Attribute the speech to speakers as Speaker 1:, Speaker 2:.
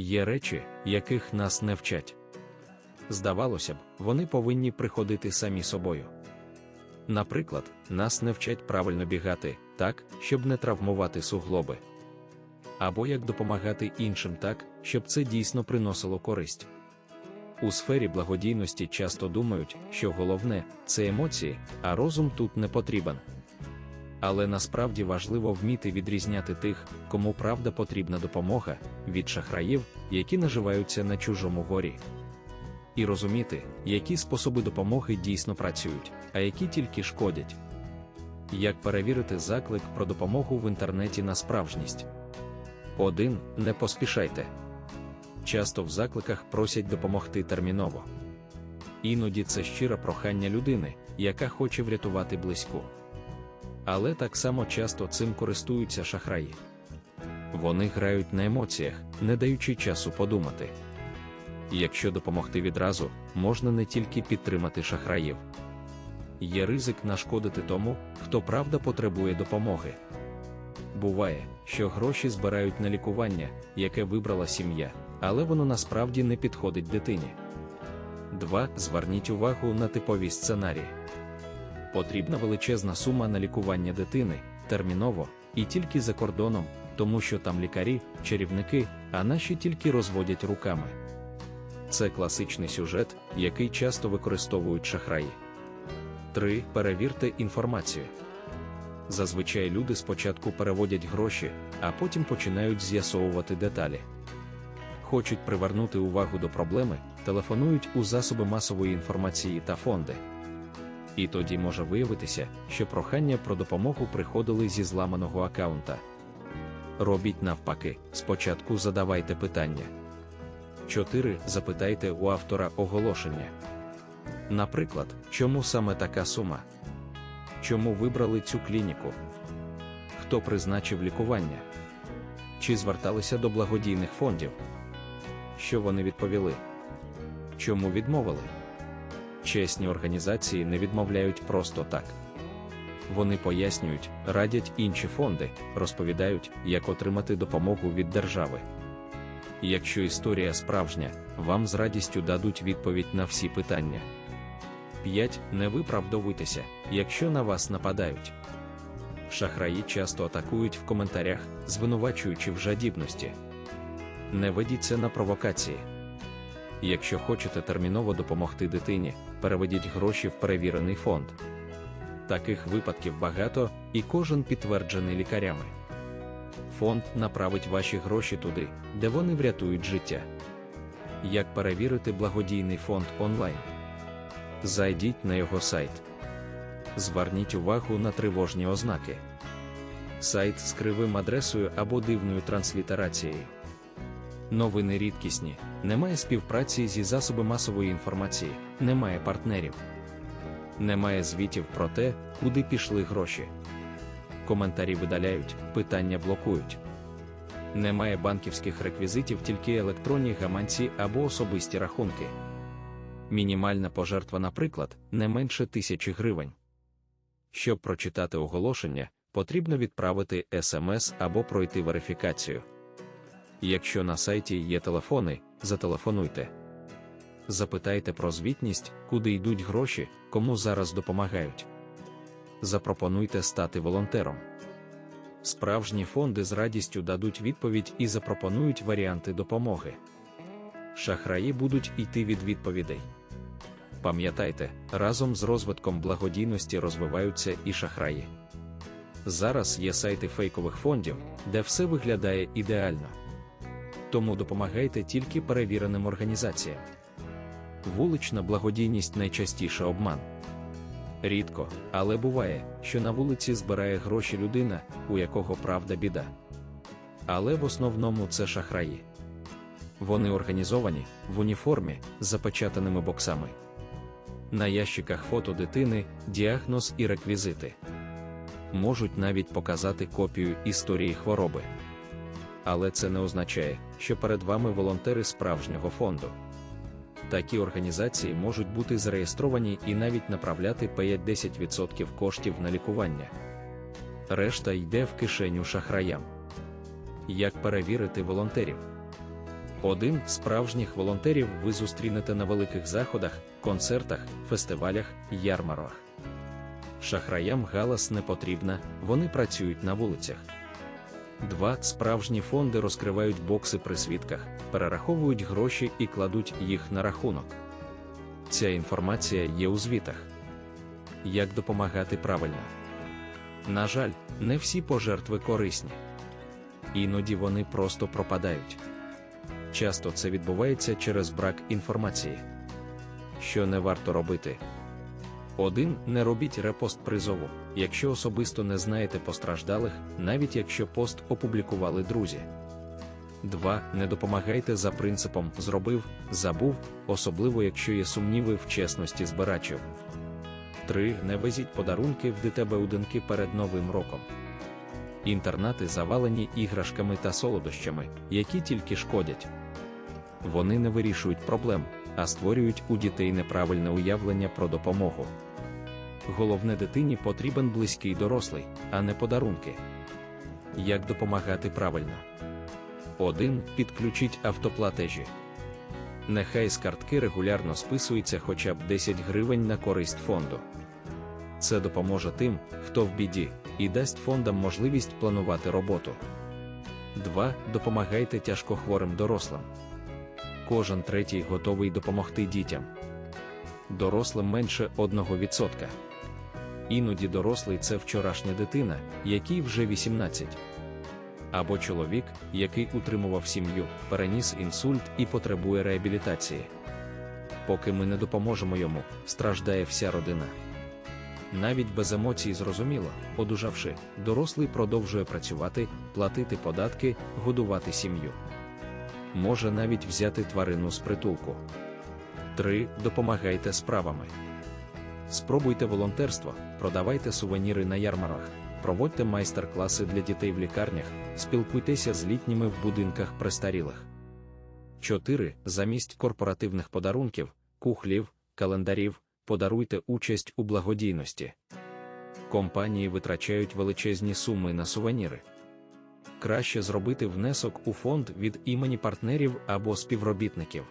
Speaker 1: Є речі, яких нас не вчать. Здавалося б, вони повинні приходити самі собою. Наприклад, нас не вчать правильно бігати так, щоб не травмувати суглоби, або як допомагати іншим так, щоб це дійсно приносило користь. У сфері благодійності часто думають, що головне це емоції, а розум тут не потрібен. Але насправді важливо вміти відрізняти тих, кому правда потрібна допомога, від шахраїв, які наживаються на чужому горі. І розуміти, які способи допомоги дійсно працюють, а які тільки шкодять. Як перевірити заклик про допомогу в інтернеті на справжність? 1. Не поспішайте. Часто в закликах просять допомогти терміново. Іноді це щире прохання людини, яка хоче врятувати близьку. Але так само часто цим користуються шахраї. Вони грають на емоціях, не даючи часу подумати. Якщо допомогти відразу, можна не тільки підтримати шахраїв. Є ризик нашкодити тому, хто правда потребує допомоги. Буває, що гроші збирають на лікування, яке вибрала сім'я, але воно насправді не підходить дитині. 2. Зверніть увагу на типові сценарії. Потрібна величезна сума на лікування дитини терміново і тільки за кордоном, тому що там лікарі, чарівники, а наші тільки розводять руками. Це класичний сюжет, який часто використовують шахраї. 3. Перевірте інформацію. Зазвичай люди спочатку переводять гроші, а потім починають з'ясовувати деталі. Хочуть привернути увагу до проблеми, телефонують у засоби масової інформації та фонди. І тоді може виявитися, що прохання про допомогу приходили зі зламаного аккаунта. Робіть навпаки, спочатку задавайте питання. 4. Запитайте у автора оголошення. Наприклад, чому саме така сума? Чому вибрали цю клініку? Хто призначив лікування? Чи зверталися до благодійних фондів? Що вони відповіли? Чому відмовили? Чесні організації не відмовляють просто так. Вони пояснюють, радять інші фонди, розповідають, як отримати допомогу від держави. Якщо історія справжня, вам з радістю дадуть відповідь на всі питання. 5. Не виправдовуйтеся, якщо на вас нападають. Шахраї часто атакують в коментарях, звинувачуючи в жадібності. Не ведіться на провокації. Якщо хочете терміново допомогти дитині, переведіть гроші в перевірений фонд. Таких випадків багато, і кожен підтверджений лікарями. Фонд направить ваші гроші туди, де вони врятують життя. Як перевірити благодійний фонд онлайн? Зайдіть на його сайт. Зверніть увагу на тривожні ознаки. Сайт з кривим адресою або дивною транслітерацією. Новини рідкісні, немає співпраці зі засоби масової інформації, немає партнерів, немає звітів про те, куди пішли гроші. Коментарі видаляють, питання блокують. Немає банківських реквізитів, тільки електронні гаманці або особисті рахунки. Мінімальна пожертва, наприклад, не менше тисячі гривень. Щоб прочитати оголошення, потрібно відправити смс або пройти верифікацію. Якщо на сайті є телефони, зателефонуйте. Запитайте про звітність, куди йдуть гроші, кому зараз допомагають. Запропонуйте стати волонтером. Справжні фонди з радістю дадуть відповідь і запропонують варіанти допомоги. Шахраї будуть йти від відповідей. Пам'ятайте, разом з розвитком благодійності розвиваються і шахраї. Зараз є сайти фейкових фондів, де все виглядає ідеально. Тому допомагайте тільки перевіреним організаціям. Вулична благодійність найчастіше обман. Рідко, але буває, що на вулиці збирає гроші людина, у якого правда біда. Але в основному це шахраї. Вони організовані в уніформі з запечатаними боксами. На ящиках фото дитини, діагноз і реквізити. Можуть навіть показати копію історії хвороби. Але це не означає, що перед вами волонтери справжнього фонду. Такі організації можуть бути зареєстровані і навіть направляти 5-10% коштів на лікування. Решта йде в кишеню шахраям. Як перевірити волонтерів? Один справжніх волонтерів ви зустрінете на великих заходах, концертах, фестивалях, ярмарах. Шахраям галас не потрібна, вони працюють на вулицях. Два справжні фонди розкривають бокси при свідках, перераховують гроші і кладуть їх на рахунок. Ця інформація є у звітах. Як допомагати правильно? На жаль, не всі пожертви корисні. Іноді вони просто пропадають. Часто це відбувається через брак інформації. Що не варто робити. 1. Не робіть репост призову, якщо особисто не знаєте постраждалих, навіть якщо пост опублікували друзі. 2. Не допомагайте за принципом зробив, забув, особливо якщо є сумніви в чесності збирачів. 3. Не везіть подарунки в ДТБ-удинки перед Новим роком. Інтернати завалені іграшками та солодощами, які тільки шкодять. Вони не вирішують проблем, а створюють у дітей неправильне уявлення про допомогу. Головне дитині потрібен близький дорослий, а не подарунки. Як допомагати правильно? 1. Підключіть автоплатежі. Нехай з картки регулярно списується хоча б 10 гривень на користь фонду. Це допоможе тим, хто в біді, і дасть фондам можливість планувати роботу. 2. Допомагайте тяжкохворим дорослим. Кожен третій готовий допомогти дітям. Дорослим менше 1%. Іноді дорослий це вчорашня дитина, який вже 18. Або чоловік, який утримував сім'ю, переніс інсульт і потребує реабілітації. Поки ми не допоможемо йому, страждає вся родина. Навіть без емоцій зрозуміло, одужавши, дорослий продовжує працювати, платити податки, годувати сім'ю. Може навіть взяти тварину з притулку. 3. Допомагайте справами. Спробуйте волонтерство, продавайте сувеніри на ярмарах, проводьте майстер-класи для дітей в лікарнях, спілкуйтеся з літніми в будинках престарілих. 4. Замість корпоративних подарунків, кухлів, календарів, подаруйте участь у благодійності. Компанії витрачають величезні суми на сувеніри. Краще зробити внесок у фонд від імені партнерів або співробітників.